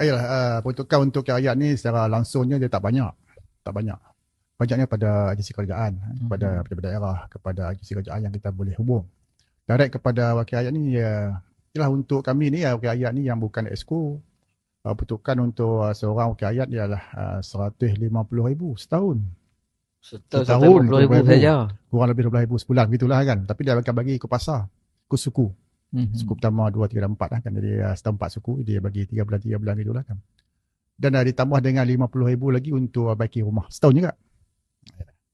Ayolah, uh, peruntukan untuk rakyat ni secara langsungnya dia tak banyak. Tak banyak. Banyaknya pada agensi kerajaan, hmm. kepada pejabat daerah, kepada agensi kerajaan yang kita boleh hubung. Direct kepada wakil rakyat ni, ya, ialah untuk kami ni, ya, wakil rakyat ni yang bukan exco, uh, peruntukan untuk uh, seorang wakil rakyat ialah uh, RM150,000 setahun. Setahun, setahun RM150,000 saja. Kurang lebih RM12,000 sebulan, begitulah kan. Tapi dia akan bagi ke pasar, ke suku. Mm-hmm. Suku pertama, dua, tiga dan empat lah kan. Jadi uh, setahun empat suku, dia bagi tiga bulan, tiga bulan gitu lah kan. Dan uh, ditambah dengan RM50,000 lagi untuk uh, baiki rumah. Setahun juga.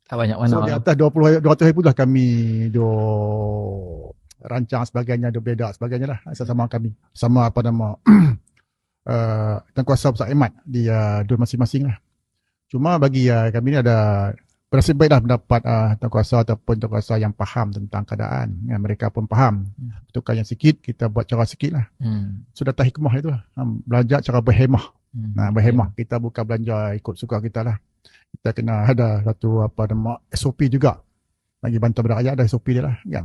Tak banyak mana. So di atas RM200,000 lah kami do rancang sebagainya, do beda sebagainya lah. Sama kami. Sama apa nama uh, Tengkuasa Pusat Emat di uh, dua masing-masing lah. Cuma bagi uh, kami ni ada Berasa baiklah mendapat uh, tuan kuasa ataupun tuan kuasa yang faham tentang keadaan. Ya, mereka pun faham. Tukar yang sikit, kita buat cara sikit lah. Hmm. Sudah so, hikmah itu. Um, belajar cara berhemah. Hmm. Nah, berhemah. Kita bukan belanja ikut suka kita lah. Kita kena ada satu apa nama SOP juga. Bagi bantuan pada rakyat ada SOP dia lah. Ya.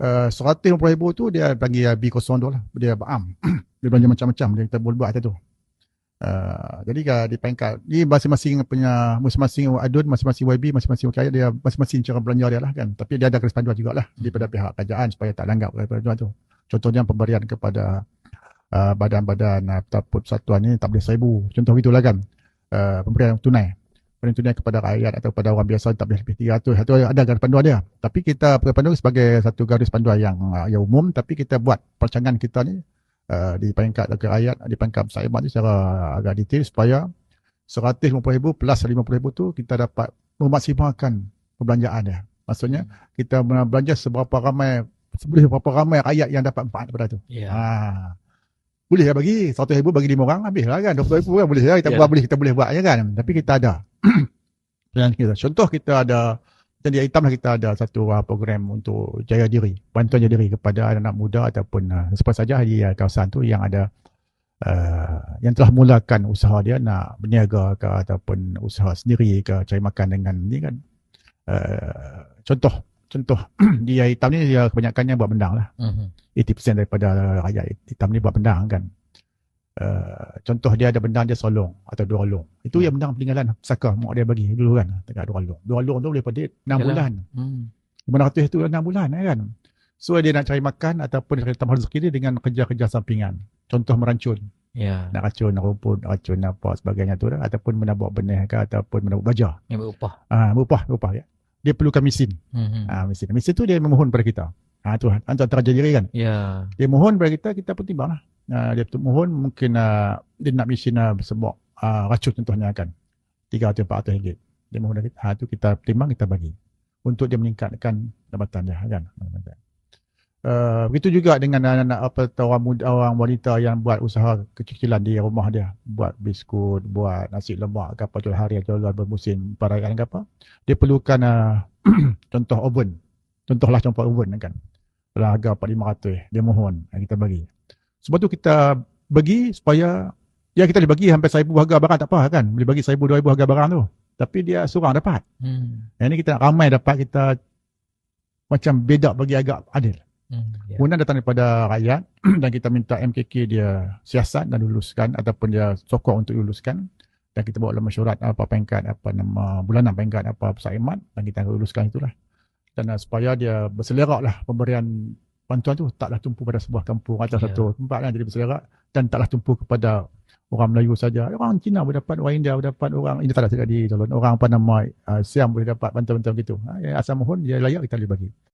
Uh, RM150,000 tu dia uh, B02 lah. Dia baam. dia belanja macam-macam. Dia kita boleh buat tu. Uh, jadi uh, di peringkat ni masing-masing punya masing-masing adun masing-masing YB masing-masing kaya dia masing-masing cara belanja dia lah kan. Tapi dia ada keris panduan jugalah daripada pihak kerajaan supaya tak langgar keris panduan tu. Contohnya pemberian kepada uh, badan-badan ataupun persatuan ni tak boleh seribu. Contoh gitulah kan. Uh, pemberian tunai. Pemberian tunai kepada rakyat atau kepada orang biasa tak boleh lebih 300 itu ada garis panduan dia. Tapi kita garis panduan sebagai satu garis panduan yang uh, yang umum. Tapi kita buat percangan kita ni Uh, di peringkat ke ayat di peringkat Saibat ni secara agak detail supaya 150,000 plus 50,000 tu kita dapat memaksimalkan perbelanjaan dia. Maksudnya kita belanja seberapa ramai boleh berapa ramai rakyat yang dapat manfaat daripada tu. Yeah. Ha. Boleh lah bagi 100,000 bagi 5 orang habis lah kan 20,000 kan boleh lah kita yeah. buat boleh kita boleh buat ya kan. Tapi kita ada. Contoh kita ada dan di hitam lah kita ada satu uh, program untuk jaya diri, bantuan jaya diri kepada anak-anak muda ataupun uh, siapa saja di uh, kawasan tu yang ada uh, yang telah mulakan usaha dia nak berniaga ke ataupun usaha sendiri ke cari makan dengan ni kan. Uh, contoh contoh di hitam ni dia kebanyakannya buat bendang lah. Uh-huh. Mhm. 80% daripada rakyat hitam ni buat bendang kan. Uh, contoh dia ada benda dia solong atau dua long. Itu hmm. yang benda peninggalan saka mak dia bagi dulu kan. Tengah dua long. Dua long tu boleh pada 6 Yalah. bulan. Hmm. 500 itu 6 bulan kan. So dia nak cari makan ataupun dia tambah rezeki dia dengan kerja-kerja sampingan. Contoh merancun. Ya. Nak racun rumput, racun apa sebagainya tu ataupun menabak benih ke ataupun menabak baja. Yang berupah. Ah, ha, berupah, berupah ya. Dia perlukan mesin. Hmm. Ah, ha, mesin. Mesin tu dia memohon pada kita. Ah ha, tu antara terjadi diri kan. Ya. Dia mohon pada kita, kita pun timbanglah uh, dia mohon mungkin uh, dia nak mesin uh, sebab uh, racun contohnya kan 300 400 ringgit. Dia mohon dari ha tu kita timbang kita bagi. Untuk dia meningkatkan jabatan dia. Kan? Uh, begitu juga dengan anak-anak apa orang muda orang wanita yang buat usaha kecil-kecilan di rumah dia. Buat biskut buat nasi lemak ke apa jual hari jual bermusim perayaan apa. Dia perlukan uh, contoh oven. Contohlah contoh oven kan. Harga 4500 dia mohon kita bagi sebab tu kita bagi supaya ya kita boleh bagi hampir seribu harga barang tak apa kan. Boleh bagi seribu dua ribu harga barang tu. Tapi dia seorang dapat. Hmm. Yang ni kita nak ramai dapat kita macam beda bagi agak adil. Hmm, yeah. Kemudian datang daripada rakyat dan kita minta MKK dia siasat dan luluskan ataupun dia sokong untuk luluskan dan kita bawa dalam mesyuarat apa pengkat apa nama bulanan pengkat apa pusat imat dan kita luluskan itulah dan uh, supaya dia berselerak lah pemberian bantuan tu taklah tumpu pada sebuah kampung atau yeah. satu tempat kan jadi berselerak dan taklah tumpu kepada orang Melayu saja. Orang Cina boleh dapat, orang India boleh dapat, orang ini tak ada di Orang apa nama uh, Siam boleh dapat bantuan-bantuan gitu. Ha, asal mohon dia layak kita boleh bagi.